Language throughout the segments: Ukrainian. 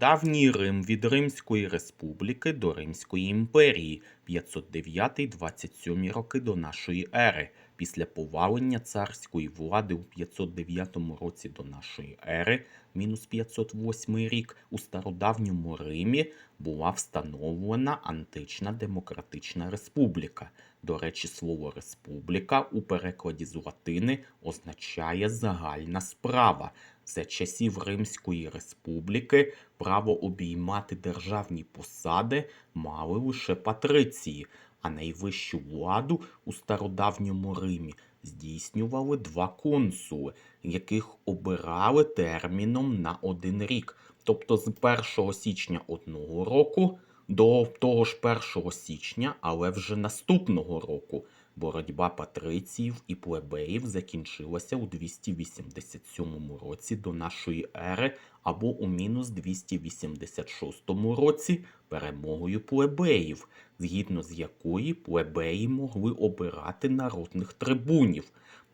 Стародавній Рим від Римської республіки до Римської імперії 509-27 роки до нашої ери. Після повалення царської влади у 509 році до нашої ери, мінус 508 рік, у стародавньому Римі була встановлена антична демократична республіка. До речі, слово республіка у перекладі з латини означає загальна справа. За часів Римської республіки право обіймати державні посади мали лише патриції, а найвищу владу у стародавньому Римі здійснювали два консули, яких обирали терміном на один рік. Тобто з 1 січня одного року до того ж 1 січня, але вже наступного року. Боротьба патриціїв і плебеїв закінчилася у 287 році до нашої ери або у мінус 286 році перемогою плебеїв, згідно з якої плебеї могли обирати народних трибунів.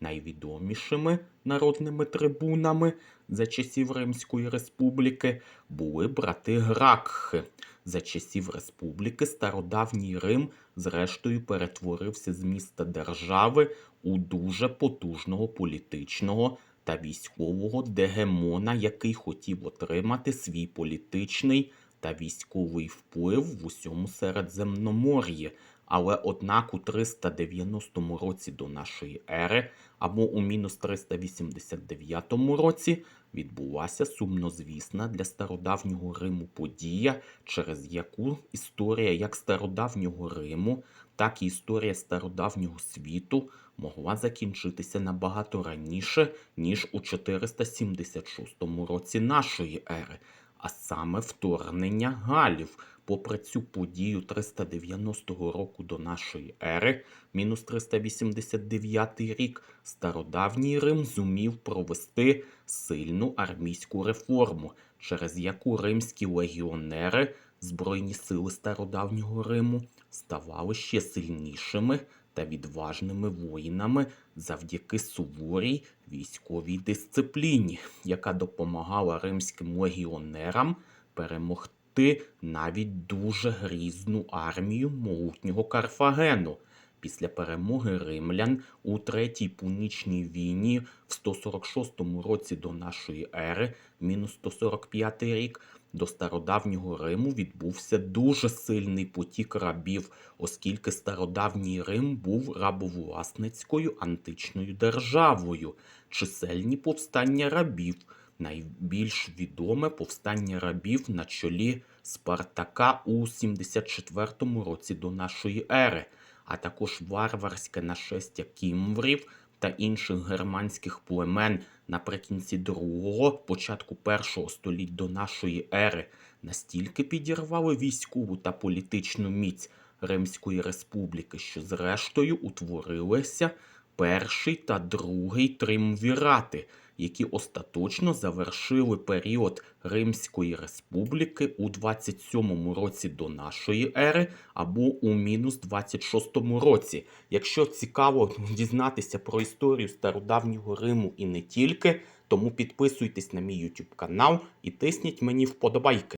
Найвідомішими народними трибунами за часів Римської республіки були брати Гракхи. За часів республіки стародавній Рим зрештою перетворився з міста держави у дуже потужного політичного та військового дегемона, який хотів отримати свій політичний та військовий вплив в усьому Середземномор'ї. Але однак у 390 році до нашої ери або у мінус 389 році відбулася сумнозвісна для стародавнього Риму подія, через яку історія як стародавнього Риму, так і історія стародавнього світу могла закінчитися набагато раніше, ніж у 476 році нашої ери, а саме вторгнення Галів. Попри цю подію 390 року до нашої ери, мінус 389 рік, стародавній Рим зумів провести сильну армійську реформу, через яку римські легіонери, збройні сили стародавнього Риму, ставали ще сильнішими та відважними воїнами завдяки суворій військовій дисципліні, яка допомагала римським легіонерам перемогти навіть дуже грізну армію могутнього Карфагену. Після перемоги римлян у Третій Пунічній війні в 146 році до нашої ери, мінус 145 рік, до стародавнього Риму відбувся дуже сильний потік рабів, оскільки стародавній Рим був рабовласницькою античною державою, чисельні повстання рабів – найбільш відоме повстання рабів на чолі Спартака у 74 році до нашої ери, а також варварське нашестя кімврів та інших германських племен наприкінці другого, початку першого століть до нашої ери. Настільки підірвали військову та політичну міць Римської республіки, що зрештою утворилися перший та другий тримвірати – які остаточно завершили період Римської республіки у 27 році до нашої ери або у мінус 26 році. Якщо цікаво дізнатися про історію стародавнього Риму і не тільки, тому підписуйтесь на мій YouTube канал і тисніть мені вподобайки.